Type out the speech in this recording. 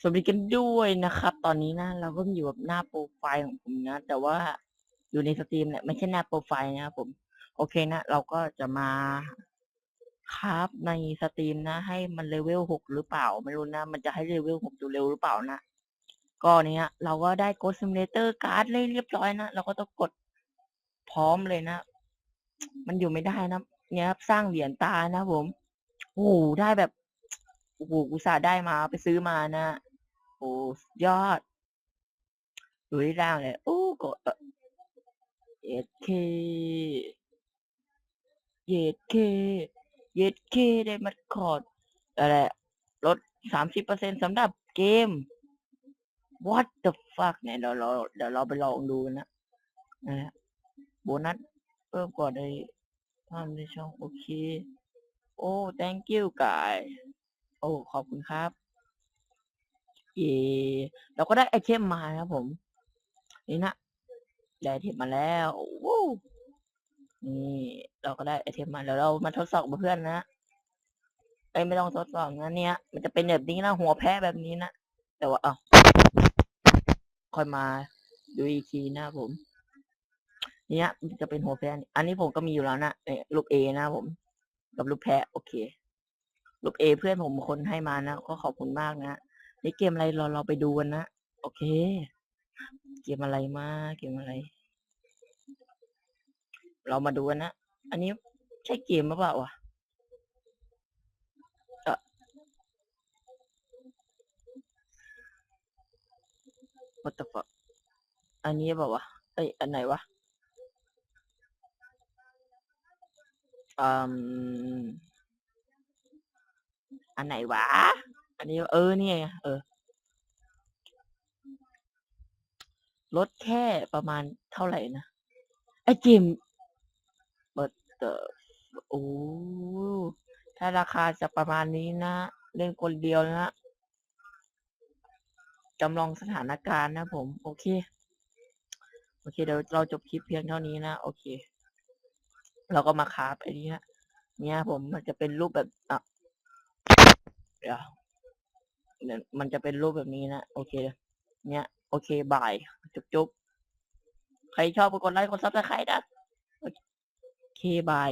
สวัสดีกันด้วยนะครับ ตอนนี้นะ เราก็อยู่กับหน้าโปรไฟล์ของผมนะ แต่ว่าอยู่ในสตรีมเนี่ยไม่ใช่หน้าโปรไฟล์นะครับผม โอเคนะ เราก็จะมาคราฟในสตรีมนะ ให้มันเลเวลหกหรือเปล่า ไม่รู้นะ มันจะให้เลเวลหกดูเร็วหรือเปล่านะก็เนี้ย เราก็ได้ Ghost Simulator การ์ดเลยเรียบร้อยนะ เราก็ต้องกดพร้อมเลยนะ มันอยู่ไม่ได้นะเนี่ยครับสร้างเหรียญตานะผมโอ้ได้แบบโอ้โหอุตส่าห์ได้มาไปซื้อมานะ โอ้สุดยอดดูที่ร่างเลยโอ้ก็เอ็ดเคเย็ดเคเย็ดเคได้มาคอร์ดอะไรลดสามสิบเปอร์เซ็นสำหรับเกม what the fuck เนี่ยเดี๋ยวเราเดี๋ยวเราไปลองดูนะนะฮะโบนัสเพิ่มกว่าในภาพในช่องโอเค โอ้ thank you guys โอ้ ขอบคุณครับ เย่เราก็ได้ไอเทมมานะครับผม นี่นะได้ไอเทมมาแล้ววู้นี่เราก็ได้ไอเทมมาแล้วเรามาทดสอบกับเพื่อนนะไอไม่ต้องทดสอบนะเนี่ย มันจะเป็นแบบนี้นะหัวแพ้แบบนี้นะแต่ว่าเอาค่อยมาดูอีกทีนะผม เนี่ยมันจะเป็นหัวแพ้อันนี้ผมก็มีอยู่แล้วนะเนี่ยลูกเอนะผม กับลูกแพ้โอเคลูกเอเพื่อนผมคนให้มานะก็ขอบคุณมากนะ นี่เกมอะไรเราเราไปดูกันนะ โอเค เกมอะไรมาเกมอะไร เรามาดูกันนะ อันนี้ใช่เกมหรือเปล่าวะเออ what the fuck อันนี้เปล่าวะเอ้ย อันไหนวะอืมอันไหนวะ อันนี้เออนี่ไงเออลดแค่ประมาณเท่าไหร่นะไอเกมเปิดเตอโอ้ถ้าราคาจะประมาณนี้นะ เล่นคนเดียวนะจำลองสถานการณ์นะผม โอเค โอเค เดี๋ยวเราจบคลิปเพียงเท่านี้นะ โอเค เราก็มาคาฟไอ้นี้ฮะเนี่ยผมมันจะเป็นรูปแบบอะเดี๋ยว เนี่ยมันจะเป็นรูปแบบนี้นะ โอเค เนี่ย โอเคบาย จุ๊บจุ๊บใครชอบก็กดไลค์กดซับสไครต์นะ โอเคบาย